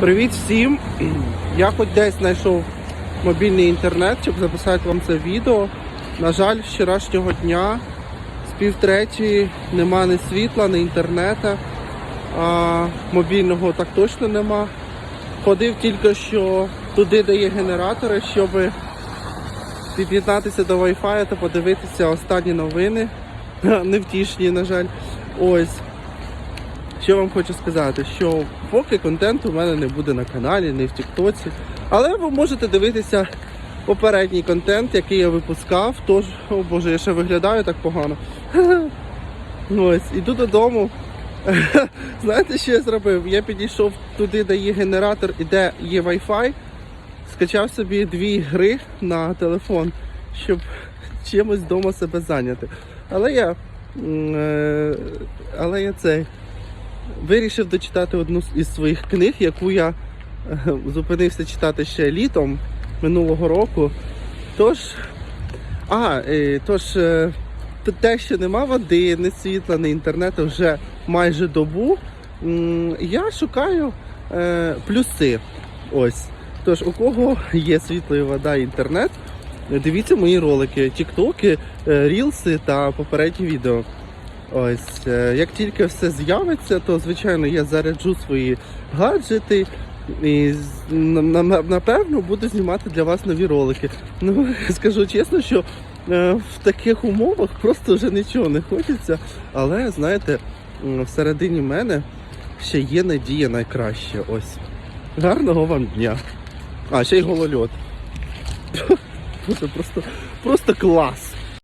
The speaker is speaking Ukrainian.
Привіт всім! Я хоч десь знайшов мобільний інтернет, щоб записати вам це відео. На жаль, вчорашнього дня з півтретьої нема ні світла, ні інтернету. А мобільного так точно нема. Ходив тільки що туди, де є генератори, щоб під'єднатися до Wi-Fi та подивитися останні новини. Невтішні, на жаль. Ось. Що вам хочу сказати, що поки контенту у мене не буде на каналі, не в Тіктоці. Але ви можете дивитися попередній контент, який я випускав. Тож, о боже, я ще виглядаю так погано. Ось, іду додому. Знаєте, що я зробив? Я підійшов туди, де є генератор і де є Wi-Fi, скачав собі дві гри на телефон, щоб чимось вдома себе зайняти. Але я. е, Але я цей вирішив дочитати одну із своїх книг, яку я е, зупинився читати ще літом минулого року. Тож, а, е, тож, е, те, що нема води, ні світла, ні інтернету вже майже добу. Я шукаю плюси. Ось. Тож, у кого є світло і вода і інтернет, дивіться мої ролики, тіктоки, рілси та попередні відео. Ось, е, як тільки все з'явиться, то звичайно я заряджу свої гаджети і напевно буду знімати для вас нові ролики. Ну, скажу чесно, що е, в таких умовах просто вже нічого не хочеться. Але знаєте, всередині мене ще є надія найкраще. Ось. Гарного вам дня. А, ще й голольот. Просто, просто клас.